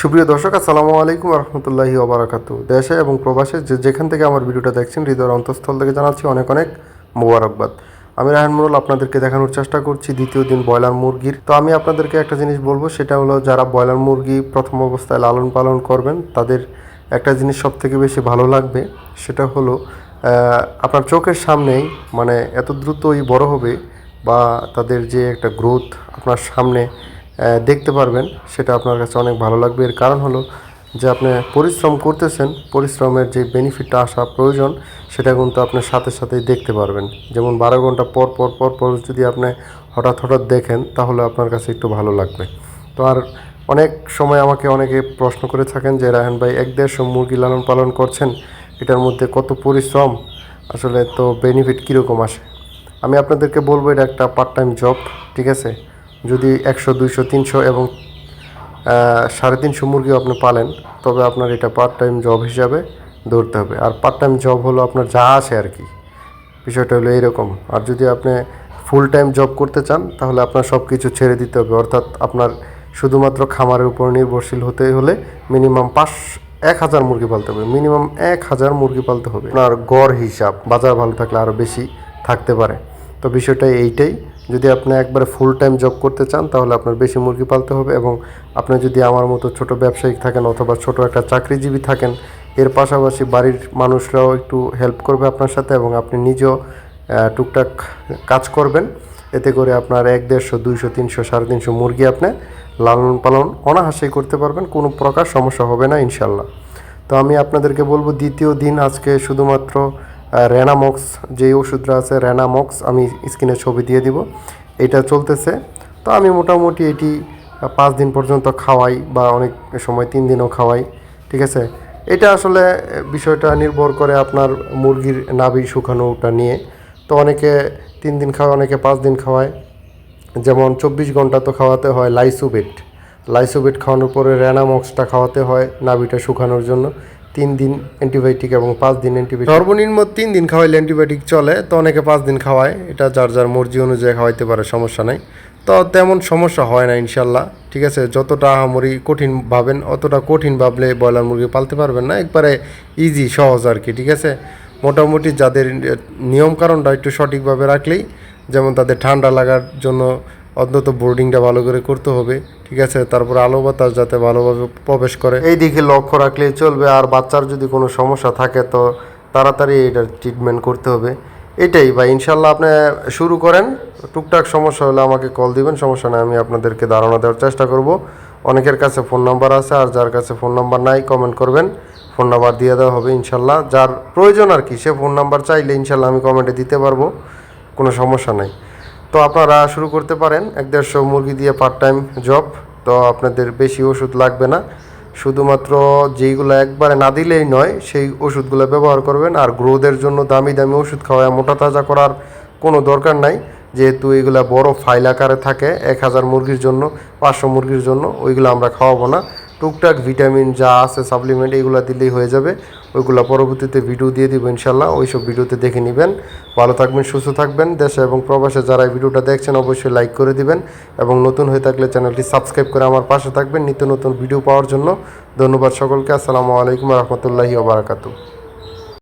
সুপ্রিয় দর্শক, আসসালামু আলাইকুম রহমতুল্লাহি ওবরাকাতু দেশে এবং প্রবাসে যে যেখান থেকে আমার ভিডিওটা দেখছেন, হৃদয়ের অন্তঃস্থল থেকে জানাচ্ছি অনেক অনেক মোবারকবাদ। আমি মুরুল আপনাদেরকে দেখানোর চেষ্টা করছি দ্বিতীয় দিন ব্রয়লার মুরগির। তো আমি আপনাদেরকে একটা জিনিস বলব, সেটা হলো যারা ব্রয়লার মুরগি প্রথম অবস্থায় লালন পালন করবেন, তাদের একটা জিনিস সব থেকে বেশি ভালো লাগবে, সেটা হলো আপনার চোখের সামনেই মানে এত দ্রুতই বড় হবে বা তাদের যে একটা গ্রোথ আপনার সামনে দেখতে পারবেন, সেটা আপনার কাছে অনেক ভালো লাগবে। এর কারণ হলো যে আপনি পরিশ্রম করতেছেন, পরিশ্রমের যে বেনিফিটটা আসা প্রয়োজন, সেটা কিন্তু আপনার সাথে সাথেই দেখতে পারবেন। যেমন বারো ঘণ্টা পর পর পর পর যদি আপনি হঠাৎ হঠাৎ দেখেন, তাহলে আপনার কাছে একটু ভালো লাগবে। তো আর অনেক সময় আমাকে অনেকে প্রশ্ন করে থাকেন যে, রায়হান ভাই, এক দেড়শো মুরগি লালন পালন করছেন, এটার মধ্যে কত পরিশ্রম? আসলে তো বেনিফিট কীরকম আসে? আমি আপনাদেরকে বলব, এটা একটা পার্ট টাইম জব ঠিক আছে? যদি একশো, দুইশো, তিনশো এবং সাড়ে তিনশো মুরগি আপনি পালেন, তবে আপনার এটা পার্ট টাইম জব হিসাবে ধরতে হবে। আর পার্ট টাইম জব হলো আপনার যা আসে আর কি। বিষয়টা হলো এইরকম আর যদি আপনি ফুল টাইম জব করতে চান, তাহলে আপনার সব কিছু ছেড়ে দিতে হবে। অর্থাৎ আপনার শুধুমাত্র খামারের উপর নির্ভরশীল হতে হলে মিনিমাম পাঁচ, এক হাজার মুরগি পালতে হবে। মিনিমাম এক হাজার মুরগি পালতে হবে। আপনার গড় হিসাব বাজার ভালো থাকলে আরও বেশি থাকতে পারে। তো বিষয়টা এইটাই। যদি আপনি একবারে ফুল টাইম জব করতে চান, তাহলে আপনার বেশি মুরগি পালতে হবে এবং আপনি যদি আমার মতো ছোট ব্যবসায়িক থাকেন অথবা ছোট একটা চাকরিজীবী থাকেন, এর পাশাপাশি বাড়ির মানুষরাও একটু হেল্প করবে আপনার সাথে এবং আপনি নিজেও টুকটাক কাজ করবেন। এতে করে আপনার এক দেড়শো, দুইশো, তিনশো, সাড়ে তিনশো মুরগি আপনি লালন পালন অনাহাসেই করতে পারবেন, কোনো প্রকার সমস্যা হবে না ইনশাল্লাহ। তো আমি আপনাদেরকে বলব, দ্বিতীয় দিন আজকে শুধুমাত্র র্যানামক্স যে ওষুধটা আছে র্যানামক্স আমি স্ক্রিনে ছবি দিয়ে দিব। এটা চলতেছে। তো আমি মোটামুটি এটি পাঁচ দিন পর্যন্ত খাওয়াই বা অনেক সময় তিন দিনও খাওয়াই, ঠিক আছে? এটা আসলে বিষয়টা নির্ভর করে আপনার মুরগির নাভি শুকানোটা নিয়ে। তো অনেকে তিন দিন খাওয়ায়, অনেকে পাঁচ দিন খাওয়ায়। যেমন চব্বিশ ঘণ্টা তো খাওয়াতে হয় লাইসোবেট। লাইসোবেট খাওয়ানোর পরে র্যানামক্সটা খাওয়াতে হয় নাভিটা শুকানোর জন্য। তিন দিন অ্যান্টিবায়োটিক এবং পাঁচ দিন অ্যান্টিবায়োটিক। সর্বনিম্ন তিন দিন খাওয়াইলে অ্যান্টিবায়োটিক চলে, তো অনেকে পাঁচ দিন খাওয়ায়। এটা যার যার মর্জি অনুযায়ী খাওয়াইতে পারে, সমস্যা নাই। তো তেমন সমস্যা হয় না, ইনশাল্লাহ। ঠিক আছে, যতটা আহামরি কঠিন ভাবেন, অতটা কঠিন ভাবলে ব্রয়লার মুরগি পালতে পারবেন না। একবারে ইজি সহজ আর কি, ঠিক আছে? মোটামুটি যাদের নিয়মকানুনটা একটু সঠিকভাবে রাখলেই, যেমন তাদের ঠান্ডা লাগার জন্য অন্তত বোর্ডিংটা ভালো করে করতে হবে, ঠিক আছে? তারপর আলো বাতাস যাতে ভালোভাবে প্রবেশ করে। এই দিকে লক্ষ্য রাখলেই চলবে, আর বাচ্চার যদি কোনো সমস্যা থাকে তো তাড়াতাড়ি এটার ট্রিটমেন্ট করতে হবে। এটাই বা ইনশাল্লাহ আপনি শুরু করেন। টুকটাক সমস্যা হলে আমাকে কল দিবেন, সমস্যা নেই, আমি আপনাদেরকে ধারণা দেওয়ার চেষ্টা করব। অনেকের কাছে ফোন নাম্বার আছে, আর যার কাছে ফোন নাম্বার নাই কমেন্ট করবেন। ফোন নাম্বার দিয়ে দেওয়া হবে ইনশাল্লাহ। যার প্রয়োজন আর কি, সে ফোন নাম্বার চাইলে ইনশাল্লাহ আমি কমেন্টে দিতে পারব, কোনো সমস্যা নাই। তো আপনারা শুরু করতে পারেন। এক দেড়শো মুরগি দিয়ে পার্ট টাইম জব তো আপনাদের বেশি ওষুধ লাগবে না। শুধুমাত্র যেইগুলো একবারে না দিলেই নয়, সেই ওষুধগুলো ব্যবহার করবেন আর গ্রোদের জন্য দামি দামি ওষুধ খাওয়ায় মোটা তাজা করার কোনো দরকার নাই। যেহেতু এগুলা বড় ফাইল আকারে থাকে, এক হাজার মুরগির জন্য, পাঁচশো মুরগির জন্য, ওইগুলো আমরা খাওয়াবো না। টুকটাক ভিটামিন যা আছে সাপ্লিমেন্ট এগুলো দিলেই হয়ে যাবে। ওইগুলো পরবর্তীতে ভিডিও দিয়ে দিব ইনশাল্লাহ ওইসব ভিডিওতে দেখে নেবেন। ভালো থাকবেন, সুস্থ থাকবেন দেশে এবং প্রবাসে। যারা এই ভিডিওটা দেখছেন, অবশ্যই লাইক করে দিবেন এবং নতুন হয়ে থাকলে চ্যানেলটি সাবস্ক্রাইব করে আমার পাশে থাকবেন। নিত্য নতুন ভিডিও পাওয়ার জন্য। ধন্যবাদ সকলকে। আসসালামু আলাইকুম রহমতুল্লাহি ওবরাকাতু